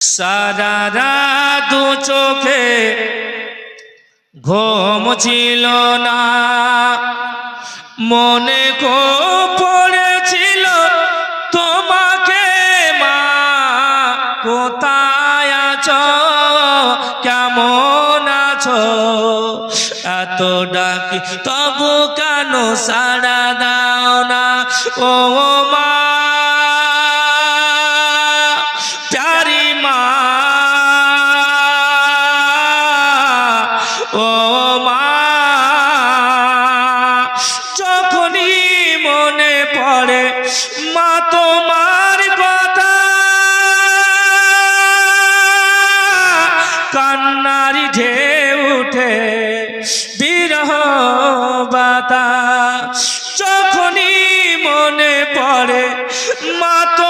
সারা দু চোখে ঘুম ছিল না। মনে কো পড়েছিল, তোমাকে মা, কোথায় আছো? কেমন আছো? এত ডাকি, তবু কেন সারা দাও না? ও মা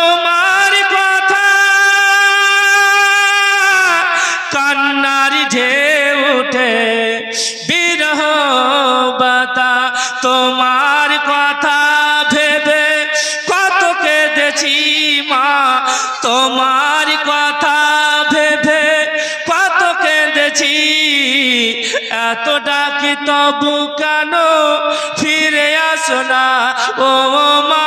তোমার কথা। কান্নারি ঢেউ উঠে, বিরহ বাতা, তোমার কথা ভেবে কত কেঁদেছি মা। তোমার কথা ভেবে কত কেঁদেছি এত ডাকি তবু কেন ফিরে আসো না? ও মা।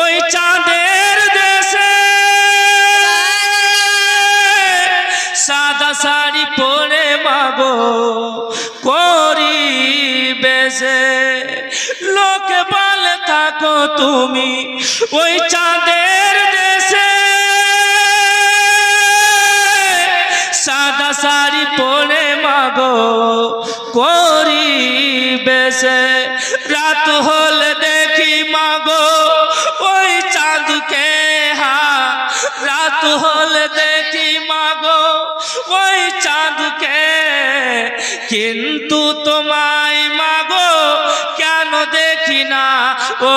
ওই চাঁদের দেশে। সাদা শাড়ি পরে মাগো করি বেশে লোকে বলে, থাকো তুমি ওই চাঁদের দেশে। সাদা শাড়ি পরে মাগো করি বেশে রাত হলে দেখি মাগো ওই চাঁদকে হা, রাত হলে দেখি মাগো। ওই চাঁদকে, কিন্তু তোমায় মাগো, কেন দেখি না? ও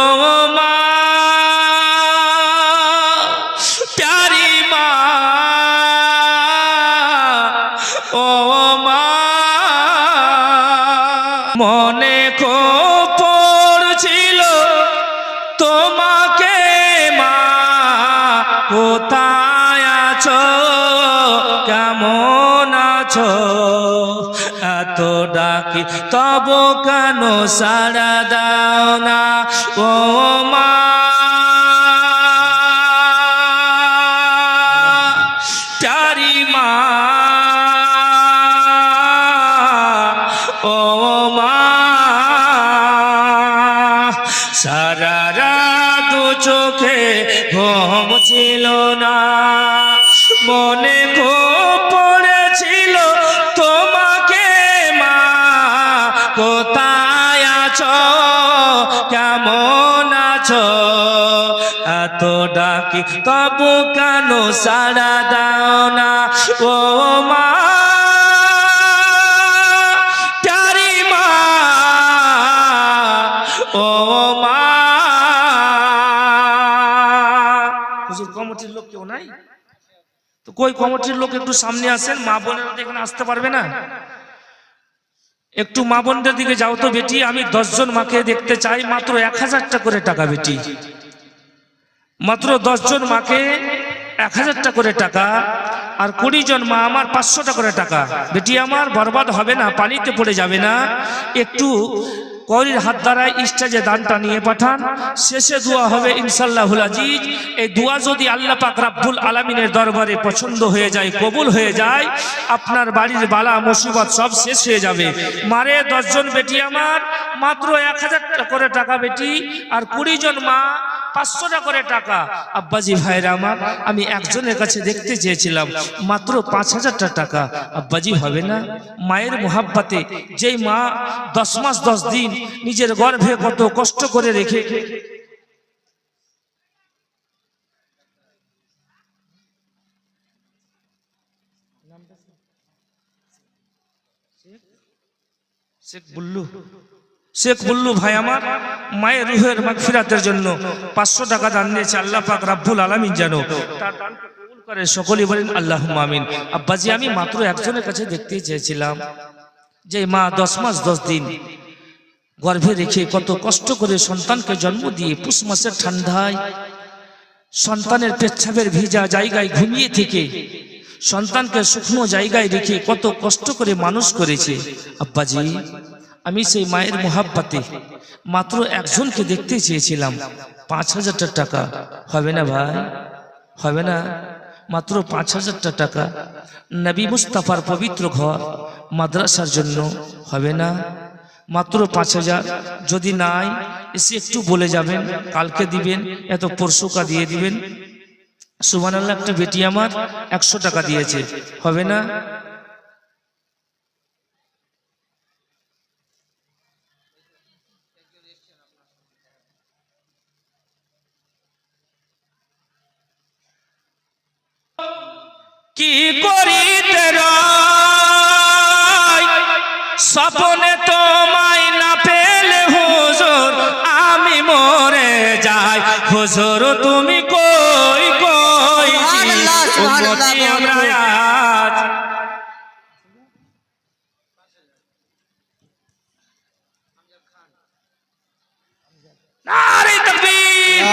তব কেন সারা দাও না? ও মা। প্যারি মা। ডাকি তবু কেন সাড়া দাও না? ও মা মা কমিটির লোক কেউ নাই? তো কমিটির লোক একটু সামনে আসেন? মা আসতে পারবে না। একটু বোনদের দিকে যাও তো বেটি, আমি দশজন মাকে দেখতে চাই, মাত্র এক হাজারটা করে টাকা বেটি। মাত্র দশজন মাকে এক হাজারটা করে টাকা আর কুড়ি জন মা আমার পাঁচশোটা করে টাকা। বেটি আমার বরবাদ হবে না, পানিতে পড়ে যাবে না। একটু করির হাত দ্বারায় স্টেজে দানটা নিয়ে পাঠান। শেষে দোয়া হবে ইনশাল্লাহুল আজিজ। এই দোয়া যদি আল্লাহ পাক রাব্বুল আলামিনের দরবারে পছন্দ হয়ে যায়, কবুল হয়ে যায়, আপনার বাড়ির বালা, মুসিবত সব শেষ হয়ে যাবে। মারে দশজন বেটি আমার, মাত্র এক হাজার করে টাকা বেটি, আর কুড়ি জন মা, পাঁচশো টাকা করে টাকা। আব্বাজি ভাইরা আমার, আমি একজনের কাছে দেখতে চেয়েছিলাম, মাত্র পাঁচ হাজারটা টাকা। আব্বাজি হবে না? মায়ের মোহাব্বাতে যেই মা দশ মাস দশ দিন নিজের গর্ভে কত কষ্ট করে রেখে। শেখ বুল্লু। ভাই আমার, মায়ের রুহের মাগফিরাতের জন্য পাঁচশো টাকা দান দিয়েছে আল্লাহ পাক রাব্বুল আলামিন জানো তার করে, সকলেই বলেন আল্লাহ আমিন। আব্বাজি, আমি মাত্র একজনের কাছে দেখতে চেয়েছিলাম। যে মা দশ মাস দশ দিন গর্ভে রেখে কত কষ্ট করে সন্তানকে জন্ম দিয়ে পুষ মাসের ঠান্ডায় সন্তানের পেচ্ছাপের ভিজা জায়গায় ঘুমিয়ে থেকে সন্তানকে শুকনো জায়গায় রেখে কত কষ্ট করে মানুষ করেছে। আব্বাজি, আমি সেই মায়ের মোহাব্বাতে মাত্র একজনকে দেখতে চেয়েছিলাম। পাঁচ হাজারটা টাকা। হবে না ভাই? হবে না। মাত্র পাঁচ হাজারটা টাকা। নবী মুস্তাফার পবিত্র ঘর মাদ্রাসার জন্য। হবে না? মাত্র পাঁচ হাজার। যদি নাই, এসে একটু বলে যাবেন, কালকে দিবেন, এত পরশুকা দিয়ে দিবেন। সুবান আল্লাহ একটা বেটি আমার একশো টাকা দিয়েছে। হবে না? কি করিতে রয়? হুজুর তুমি কই কই? উম্মতি আমরা। আজ নারে তাকবীর।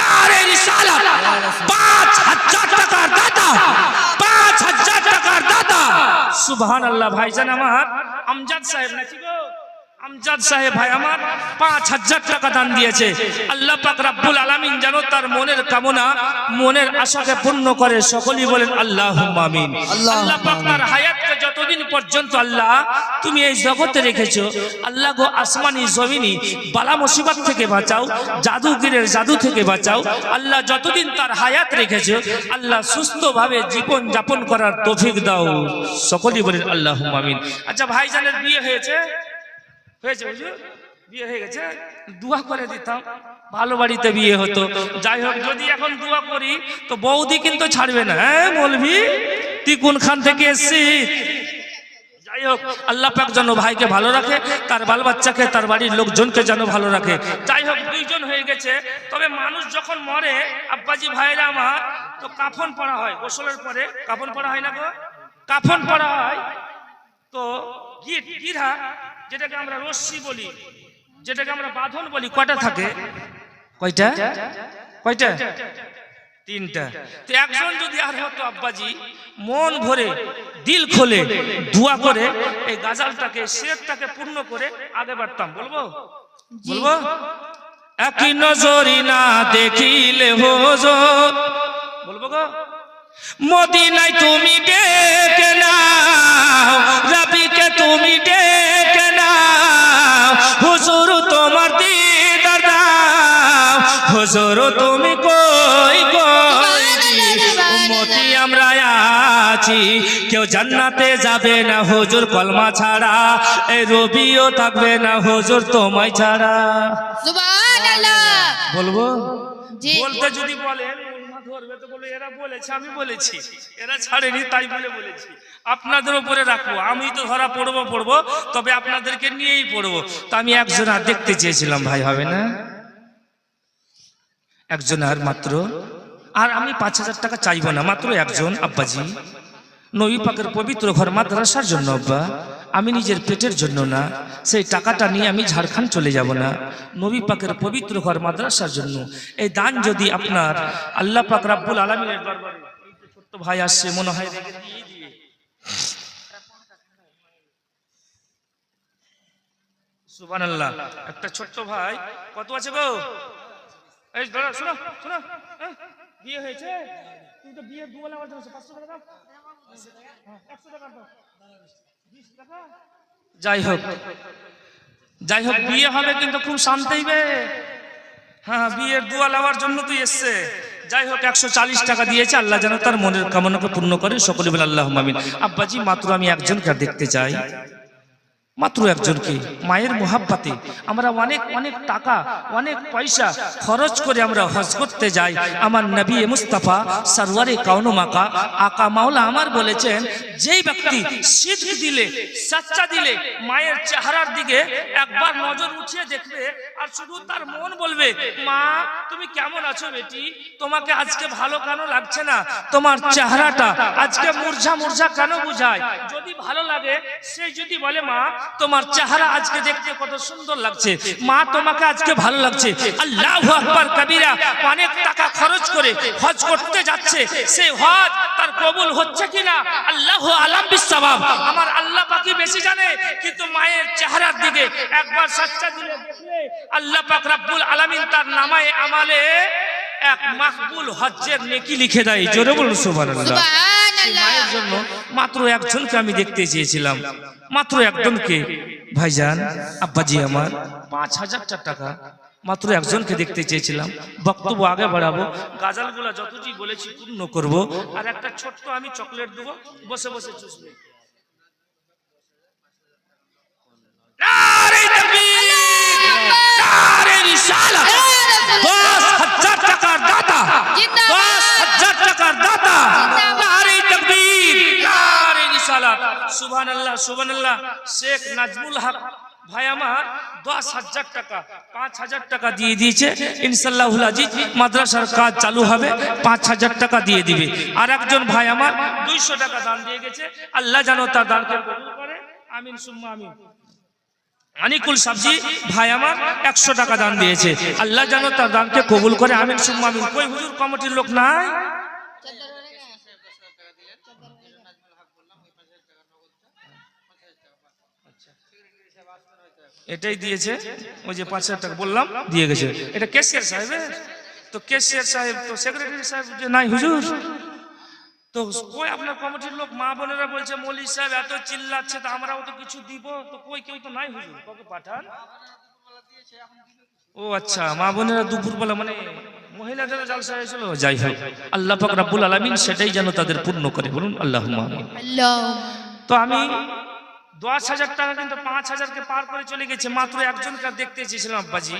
নারে রিসালাত। পাঁচ হাজার টাকার দাতা। পাঁচ হাজার টাকার দাতা। সুবহান আল্লাহ ভাইজান আমার। আমজাদ সাহেব নাকি গো? আমজাদ সাহেব ভাই আমার পাঁচ হাজার টাকা দান দিয়েছে। আল্লাহ পাক রাব্বুল আলামিন যেন তার মনের কামনা মনের আশাকে পূর্ণ করে। সকলেই বলেন আল্লাহ আমিন। আল্লাহ পাক তার হায়াতকে যতদিন পর্যন্ত আল্লাহ তুমি এই জগতে রেখেছো আল্লাহ গো আসমানি জমিনি বালা মুসিবত থেকে বাঁচাও জাদুগিরের জাদু থেকে বাঁচাও। আল্লাহ যতদিন তার হায়াত রেখেছো আল্লাহ সুস্থভাবে জীবন যাপন করার তৌফিক দাও। সকলেই বলেন আল্লাহ আমিন। আচ্ছা ভাইজানের বিয়ে হয়েছে? হয়েছে হুজুর বিয়ে হয়ে গেছে, দোয়া করে দিতাম। ভালো বাড়িতে বিয়ে হতো। যাই হোক, যদি এখন দোয়া করি, তো বৌদি কিন্তু ছাড়বে না। হ্যাঁ বলবি তুই কোনখান থেকে এসছিস? যাই হোক, আল্লাহ পাক যেন ভাইকে ভালো রাখে, তার বাল বাচ্চাকে, তার বাড়ির লোকজনকে যেন ভালো রাখে। যাই হোক, দুইজন হয়ে গেছে। তবে মানুষ যখন মরে, আব্বাজি ভাইরা আমার, তো কাফন পড়া হয়। গোসলের পরে কাফন পড়া হয় না গো? কাফন পড়া হয়। তো গিট গিরা যেটাকে আমরা রশ্মি বলি যেটাকে আমরা বাঁধন বলি কয়টা থাকে? কয়টা? কয়টা? তিনটা। তো একজন যদি আর হতো আব্বাজি মন ভরে দিল খোলে দোয়া করে এই গাজালটাকে শেরটাকে পূর্ণ করে আগে বাড়তাম বলব? বলব? একই নজরি না দেখিলে হোজর বলব গো? মদিনায় তুমি ডেকে নাও রবিকে তুমি ডেকে হুজুর তুমি কই কই? উম্মতি আমরা আছি কেউ জান্নাতে যাবে না হুজুর কলমা ছাড়া। এই রবিও থাকবে না হুজুর তোমায় ছাড়া। বলব? বলতে যদি বলেন ধরবে তো বলে এরা বলেছে আমি বলেছি। এরা ছাড়েনি তাই বলে বলেছি। আপনাদের উপরে রাখব আমি তো ধরা পড়ব পড়ব তবে আপনাদেরকে নিয়েই পড়ব। তো আমি একজন আর দেখতে চেয়েছিলাম ভাই হবে না? একজন আর মাত্র। আর আমি পাঁচ হাজার টাকা চাইব না, মাত্র একজন, আব্বাজি। নবী পাকের পবিত্র ঘর মাদ্রাসার জন্য, আব্বা। আমি নিজের পেটের জন্য না, সেই টাকাটা নিয়ে আমি ঝাড়খণ্ড চলে যাব না। নবী পাকের পবিত্র ঘর মাদ্রাসার জন্য। এই দান যদি আপনার আল্লাহ পাক রাব্বুল এই ছোট্ট ভাই আসছে, মনে হয় সুবান আল্লাহ একটা ছোট্ট ভাই, কত আছে গো? হ্যাঁ? হ্যাঁ, যাই হোক যাই হোক বিয়ে হবে কিন্তু খুব শান্তি বে। হ্যাঁ বিয়ের দুয়া নেওয়ার জন্য তুই এসছে। যাই হোক একশো চালিশ টাকা দিয়েছে আল্লাহ যেন তার মনের কামনাকে পূর্ণ করে সকলে বলে আল্লাহ আব্বাজি মাত্র আমি একজনকে দেখতে চাই। মাত্র একজনকে। মায়ের মোহাব্বাতে আমরা অনেক অনেক টাকা, অনেক পয়সা খরচ করে আমরা হজ করতে যাই। আমার নবী মুস্তাফা সরওয়ারে কাউনু মাকা, আকা মাওলা আমার বলেছেন, যেই ব্যক্তি সিদ্ধ দিলে, সাচ্চা দিলে মায়ের চেহারার দিকে একবার নজর উঠিয়ে দেখবে আর শুধু তার মন বলবে, মা, তুমি কেমন আছো বেটি? তোমাকে আজকে ভালো কেন লাগছে না? তোমার চেহারাটা আজকে মূর্ঝা মুরঝা কেন বুঝায়? যদি ভালো লাগে, সে যদি বলে, মা তোমার চেহারা আজকে দেখতে কত সুন্দর লাগছে। মা তোমাকে আজকে ভালো লাগছে। আল্লাহ আকবার কবিরা অনেক টাকা খরচ করে হজ করতে যাচ্ছে। সে হজ তার কবুল হচ্ছে কিনা? আল্লাহ আলাম বিশ্ববাব আমার আল্লাহ পাকি বেশি জানে কিন্তু মায়ের চেহারার দিকে একবার সাচ্চা দিলে আল্লাহ পাক রাব্বুল আলামিন তার নামায় আমালে এক মাকবুল হজ্জের নেকি লিখে দেয়। জোরে বলুন সুবহানাল্লাহ। সুবহানাল্লাহ। মায়ের জন্য মাত্র একজনকে আমি দেখতে চেয়েছিলাম। মাত্র একজনকে। ভাইজান, আব্বাজি আমার, পাঁচ হাজার চার টাকা। মাত্র একজনকে দেখতে চেয়েছিলাম। বক্তব্য আগে বাড়াবো। গাজালগুলা যতটি বলেছি পূর্ণ করব। আর একটা ছোট্ট আমি চকলেট দেবো। বসে বসে চুষবে নারে তাকবীর! নারে রিসালাত! দশ হাজার টাকার দাতা জিন্দাবাদ! দশ হাজার টাকার দাতা নারে তাকবীর নারে রিসালাত সুবহানাল্লাহ সুবহানাল্লাহ। শেখ নাজমুল হক, ভাই আমার, দশ হাজার টাকা, পাঁচ হাজার টাকা দিয়ে দিয়েছে। ইনশাল্লাহুল আজিজ, মাদ্রাসার কাজ চালু হবে, পাঁচ হাজার টাকা দিয়ে দিবে। আর একজন ভাই আমার দুইশো টাকা দান দিয়ে গেছে। আল্লাহ জানো তার দানকে আমিন, সুম্মা, আমিন। আনিকুল সাবজি, ভাই আমার একশো টাকা দান দিয়েছে। আল্লাহ যেন তার দানকে কবুল করে। আমিন, সুম্মা, আমিন। কই হুজুর, কমিটির লোক নাই? এটাই দিয়েছে ওই যে পাঁচ হাজার টাকা বললাম দিয়ে গেছে। এটা সাহেবের তো কেশিয়ার সাহেব তো সেক্রেটারি সাহেব যে নাই হুজুর? তো কই আপনার কমিটির লোক মা বোনেরা বলছে মৌলি সাহেব এত চিল্লাচ্ছে তো আমরাও তো কিছু দিব। তো কই কেউ তো নাই হুজুর? পাঠান? ও আচ্ছা মা বোনেরা দুপুরবেলা মানে মহিলাদের জালসা হয়েছিল যাই হোক আল্লাহ পাক রাব্বুল আলামিন সেটাই যেন তাদের পূর্ণ করে। বলুন আল্লাহ। তো আমি দশ হাজার টাকা কিন্তু পাঁচ হাজারকে পার করে চলে গেছে। মাত্র একজনকে দেখতে চেয়েছিলাম, আব্বাজি।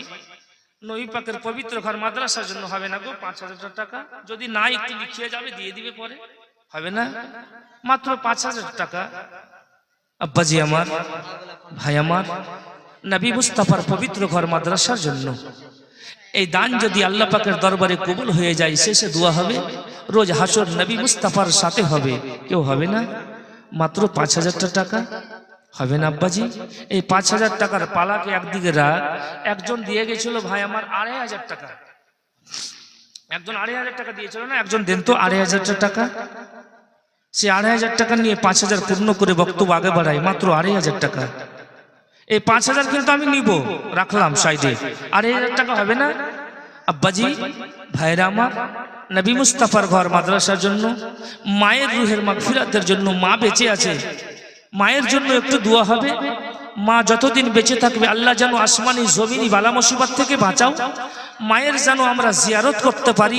নবী পাকের পবিত্র ঘর মাদ্রাসার জন্য হবে না গো, পাঁচ হাজার টাকা। যদি না একটু লিখিয়ে যাবে, দিয়ে দিবে পরে। হবে না? মাত্র পাঁচ হাজার টাকা। আব্বাজি আমার, ভাই আমার, নবী মুস্তাফার পবিত্র ঘর মাদ্রাসার জন্য। এই দান যদি আল্লাহ পাকের দরবারে কবুল হয়ে যায়, শেষে দোয়া হবে। রোজ হাসর নবী মুস্তাফার সাথে হবে। কেউ হবে না? মাত্র পাঁচ হাজারটা টাকা। হবে না আব্বাজি? এই পাঁচ হাজার টাকার পালাকে একদিকে রাখ। একজন দিয়ে গেছিল, ভাই, আমার আড়াই হাজার টাকা। একজন আড়াই হাজার টাকা দিয়েছিল না, একজন দেন তো আড়াই হাজার টাকা। সে আড়াই হাজার টাকা নিয়ে পাঁচ হাজার পূর্ণ করে বক্তব্য আগে বাড়াই মাত্র আড়াই হাজার টাকা। এই পাঁচ হাজার কিন্তু আমি নিব, রাখলাম সাইডে। আড়াই হাজার টাকা হবে না? আব্বাজি, ভাইরা আমার, নবী মুস্তাফার ঘর মাদ্রাসার জন্য, মায়ের রুহের মাগফিরাতের জন্য মা বেঁচে আছে। মায়ের জন্য একটু দোয়া হবে। মা যতদিন বেঁচে থাকবে আল্লাহ যেন আসমানি জমিনি বালা মুসিবত থেকে বাঁচাও। মায়ের যেন আমরা জিয়ারত করতে পারি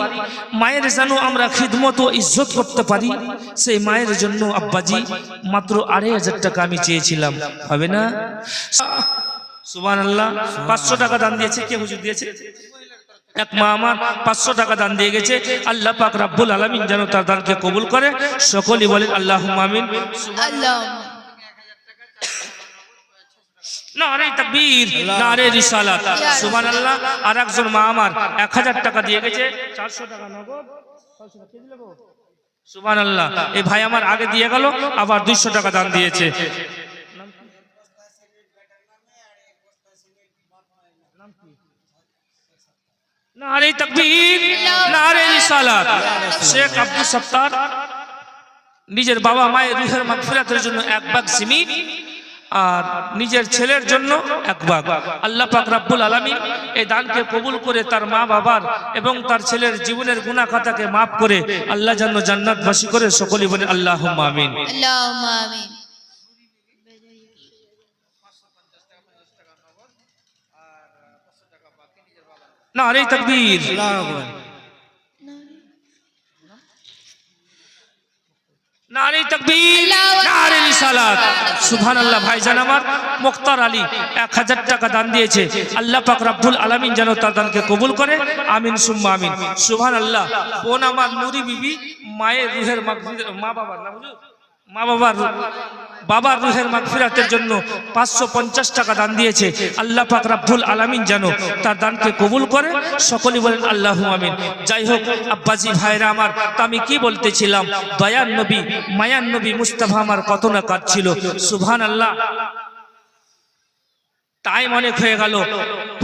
মায়ের যেন আমরা খিদমত ও ইজ্জত করতে পারি সেই মায়ের জন্য আব্বাজি মাত্র আড়াই হাজার টাকা আমি চেয়েছিলাম। হবে না? সুবান আল্লাহ পাঁচশো টাকা দান দিয়েছে। কে হুজুর দিয়েছে? এক মা আমার পাঁচশো টাকা দান দিয়ে গেছে। আল্লাহ পাক রাব্বুল আলামিন যেন তার দানকে কবুল করে। সকলেই বলেন আল্লাহ আমিন। আল্লাহ আর একজন মা আমার 1000 টাকা দিয়ে গেছে 400 টাকা নগদ। সুবহানাল্লাহ এই ভাই আমার আগে দিয়ে আবার 200 টাকা দিয়েছে। রিসালাত। শেখ আব্দুল নিজের বাবা মায়ের রুহের মাগফিরাতের জন্য এক বাগ সিমিট আর নিজের ছেলের জন্য এক ভাগ আল্লাহ পাক রাব্বুল আলমী এই দানকে কবুল করে তার মা বাবার এবং তার ছেলের জীবনের গুণা খাতাকে মাফ করে আল্লাহ যেন জান্নাতবাসী করে সকলেই বলে আল্লাহ আমিন। না আরে তকবীর। সুবহানাল্লাহ, ভাইজান আমার, মুক্তার আলী এক হাজার টাকা দান দিয়েছে। আল্লাহ পাক রব্বুল আলামিন যেন তার দানকে কবুল করে। আমিন, সুম্মা আমিন। সুভান আল্লাহ বোন আমার নুরি বিবি, মায়ের রুহের মা বাবার না হুজুর? মা বাবার বাবার রুহের মাগফিরাতের জন্য পাঁচশো পঞ্চাশ টাকা দান দিয়েছে। আল্লাহ পাক রাব্বুল আলামিন যেন তার দানকে কবুল করে, সকলেই বলেন আল্লাহ আমিন। যাই হোক, আব্বাজি ভাইরা আমার, তা আমি কি বলতেছিলাম? দয়ার নবী মায়ার নবী মুস্তাফা আমার কত না কাজ ছিল। সুবহান আল্লাহ টাইম অনেক হয়ে গেল।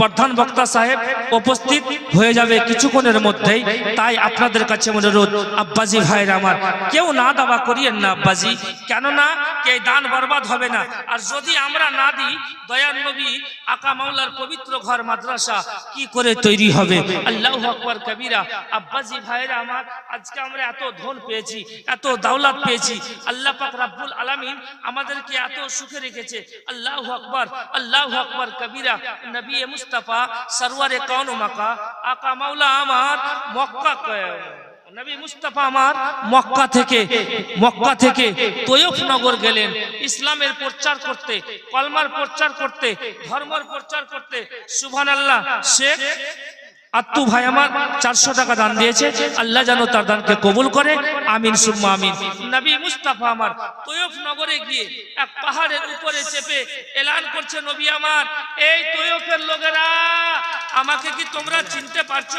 প্রধান বক্তা সাহেব উপস্থিত হয়ে যাবে কিছুক্ষণের মধ্যেই। তাই আপনাদের কাছে অনুরোধ, আব্বাজি ভাইয়ের আমার, কেউ না দাবা করিয়েন না আব্বাজি। কেননা কে দান বরবাদ হবে না। আর যদি আমরা না দিই দয়ার নবী, আকা মাওলার পবিত্র ঘর, মাদ্রাসা, কি করে তৈরি হবে? আল্লাহ আকবর কবিরা, আব্বাজি ভাইয়েরা আমার, আজকে আমরা এত ধন পেয়েছি, এত দাওলাত পেয়েছি। আল্লাহ পাক রাব্বুল আলামিন আমাদেরকে এত সুখে রেখেছে। আল্লাহ আকবর, আল্লাহ আকবর কবিরা, নবী মুস্তফা, সরওয়ারে কৌন মাকা আকা মাওলা আমার মক্কা নবী মুস্তাফা আমার মক্কা থেকে মক্কা থেকে তৈয়ফ নগর গেলেন। ইসলামের প্রচার করতে, কলমার প্রচার করতে, ধর্মের প্রচার করতে, সুবহানাল্লাহ, শেখ আত্মু ভাই আমার চারশো টাকা দান দিয়েছে, আল্লাহ যেন তার দানকে কবুল করে। আমিন, সুম্মা আমিন। নবী মুস্তাফা আমার তৈয়ফ নগরে গিয়ে এক পাহাড়ের উপরে চেপে এলান করছে, নবী আমার, এই তৈয়ফের লোকেরা, আমাকে কি তোমরা চিনতে পারছ?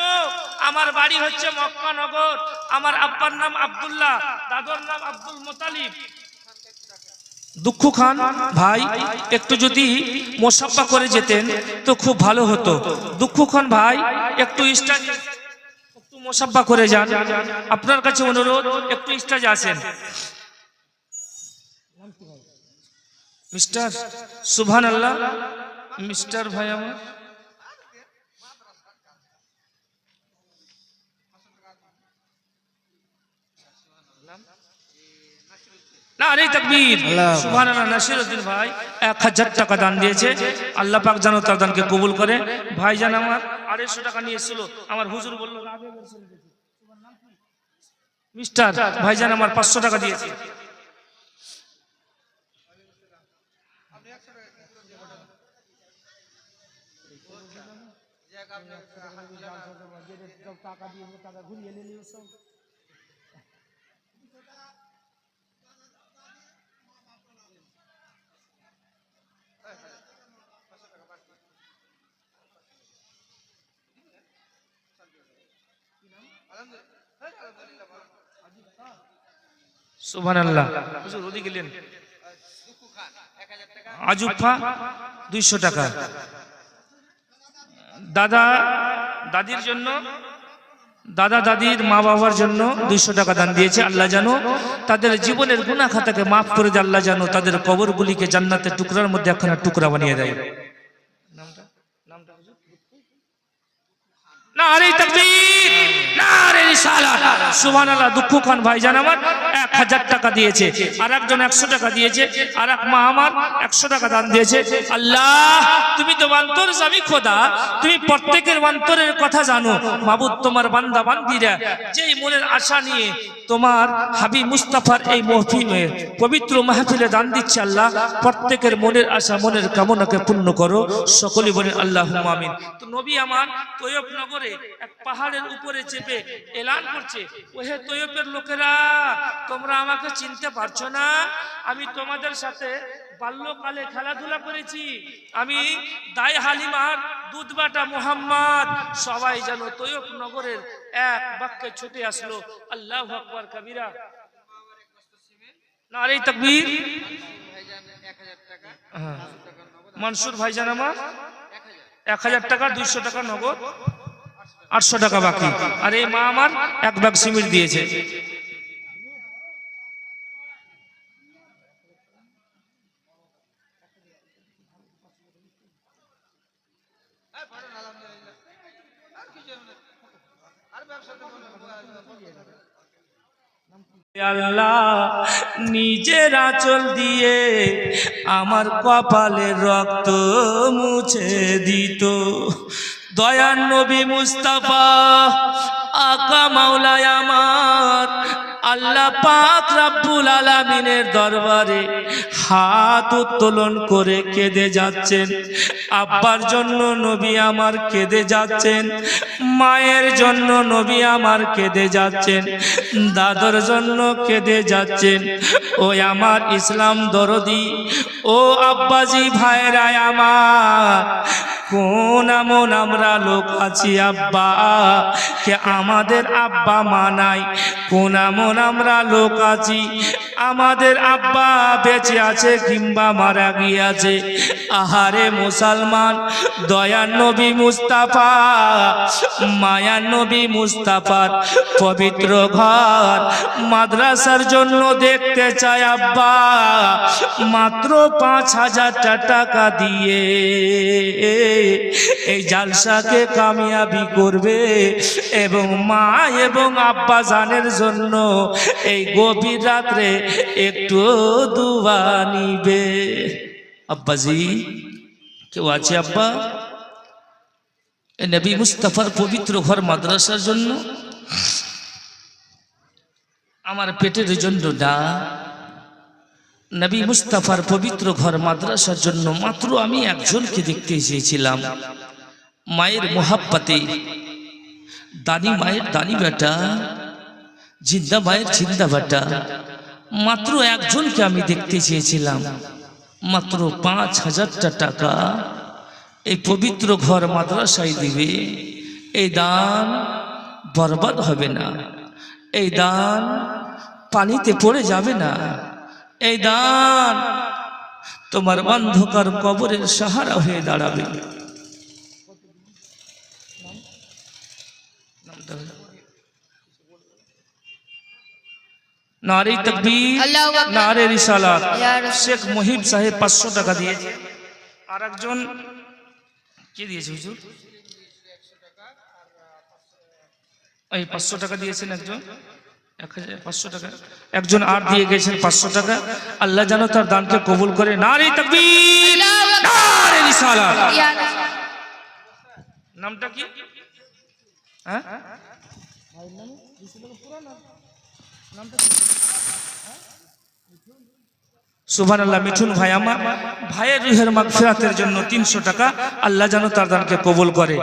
আমার বাড়ি হচ্ছে মক্কা নগর। আমার আব্বার নাম আব্দুল্লাহ, দাদর নাম আব্দুল মোতালিব। দুঃখ খান, ভাই, একটু যদি মোসাফা করে যেতেন তো খুব ভালো হতো। দুঃখ খান, ভাই, একটু স্টাজ একটু মোসাফা করে যান। আপনার কাছে অনুরোধ, একটু স্টাজ আসেন। মিস্টার সুভান আল্লাহ মিস্টার ভাই আমার নারে তাকবীর। সুবহানাল্লাহ নাসিরউদ্দিন ভাই 1000 টাকা দান দিয়েছে। আল্লাহ পাক যেন তার দানকে কবুল করে। ভাইজান আমার 250 টাকা নিয়ে আমার হুজুর বলল মিস্টার ভাইজান আমার 500 টাকা দিয়েছে। হুজুর গেলেন। আজুফা 200 টাকা। দাদা দাদির জন্য দাদা দাদির মা বাবার জন্য দুইশো টাকা দান দিয়েছে। আল্লাহ জানো তাদের জীবনের গুণা খাতাকে মাফ করে দেয়। আল্লাহ জানো তাদের কবরগুলিকে জান্নাতের টুকরার মধ্যে একখানা টুকরা বানিয়ে দেয়। না নারে তাকবীর নারে রিসালাত। সুবহানাল্লাহ, দুঃখ খান ভাইজান আমার। 1000 টাকা দিয়েছে আর একজন 100 টাকা দিয়েছে আর এক মা আমার 100 টাকা দান দিয়েছে। আল্লাহ, তুমি তো অন্তর জামি খোদা, তুমি প্রত্যেকের অন্তরের কথা জানো। মাবুদ তোমার বান্দা বান্দিরা, যেই মনের আশা নিয়ে তোমার হাবিব মুস্তাফার এই মহফিলে, পবিত্র মাহফিলে দান দিচ্ছে আল্লাহ, প্রত্যেকের মনের আশা, মনের কামনাকে পূর্ণ করো। সকলে বলেন আল্লাহ আমিন। তো নবী আমার তৈয়ব নগরে এক পাহাড়ের উপরে চেপে এলান করছে। ওহে তৈয়বের লোকেরা, তোমরা আমাকে চিনতে পারছ না? আমি তোমাদের সাথে বাল্যকালে খেলাধুলা করেছি। আমি দায় হালিমার দুধবাটা মোহাম্মদ, সবাই যেন তৈয়ব নগরের এক বাক্যে ছুটে আসলো। আল্লাহ আকবর কবিরা। নারে তকবীর। হ্যাঁ। মনসুর ভাইজান আমার? এক হাজার টাকা, দুইশো টাকা নগদ। আটশো টাকা বাকি। আর এই মা আমার এক ব্যাগ সিমেন্ট দিয়েছে। আল্লাহ নিজের আঁচল দিয়ে আমার কপালে রক্ত মুছে দিত। দয়ার নবী মুস্তাফা আকা মাওলায় আমার আল্লাহ পাক রাব্বুল আলামিনের দরবারে হাত উত্তোলন করে কেঁদে যাচ্ছেন। আব্বার জন্য নবী আমার কেঁদে যাচ্ছেন। মায়ের জন্য নবী আমার কেঁদে যাচ্ছেন। দাদর জন্য কেঁদে যাচ্ছেন। ও আমার ইসলাম দরদি, ও আব্বাজি ভাইরাই আমার, কোন এমন আমরা লোক আছি আব্বা, কে আমাদের আব্বা মানাই কোন এমন আমরা লোক আছি। আমাদের আব্বা বেঁচে আছে, কিংবা মারা গিয়েছে। আহারে মুসলমান, দয়ার নবী মুস্তাফা, মায়ার নবী মুস্তাফার পবিত্র ঘর। মাদ্রাসার জন্য দেখতে চাই আব্বা, মাত্র পাঁচ হাজারটা টাকা দিয়ে। এই জালসাকে কামিয়াবি করবে এবং মা এবং আব্বা জানের জন্য এই গভীর রাত্রে একটু দুয়া নিবে। আব্বাজি, কেউ আছে আব্বা? নবী মুস্তাফার পবিত্র ঘর মাদ্রাসার জন্য? আমার পেটের জন্য না। নবী মুস্তাফার পবিত্র ঘর মাদ্রাসার জন্য মাত্র আমি একজনকে দেখতে চেয়েছিলাম মায়ের মোহাব্বাতে। দানি মায়ের, দানি বেটা। জিন্দা মায়ের জিন্দা বেটা মাত্র একজনকে আমি দেখতে চেয়েছিলাম। মাত্র পাঁচ হাজারটা টাকা। এই পবিত্র ঘর মাদ্রাসায় দিবে। এই দান বরবাদ হবে না। এই দান পানিতে পড়ে যাবে না। এই দান তোমার অন্ধকার কবরের সাহারা হয়ে দাঁড়াবে। নারী তকবীর আল্লাহু আকবার। নারে রিসালাত। শেখ মহিব সাহেব পাঁচশো টাকা দিয়েছে। আর একজন কে দিয়েছে হুজুর? এই পাঁচশো টাকা দিয়েছেন একজন। এক হাজার পাঁচশো টাকা। একজন আর দিয়ে গেছেন পাঁচশো টাকা। আল্লাহ যেন তার দানকে কবুল করে। নারী তকবীর নারে রিসালাত। নামটা কি? হ্যাঁ? সুভান আল্লাহ মিঠুন ভাই, আমার ভাইয়ের রুহের মাগফিরাতের জন্য তিনশো টাকা আল্লাহ যেন তার দানকে কবুল করে।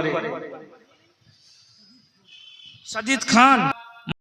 সাজিদ খান।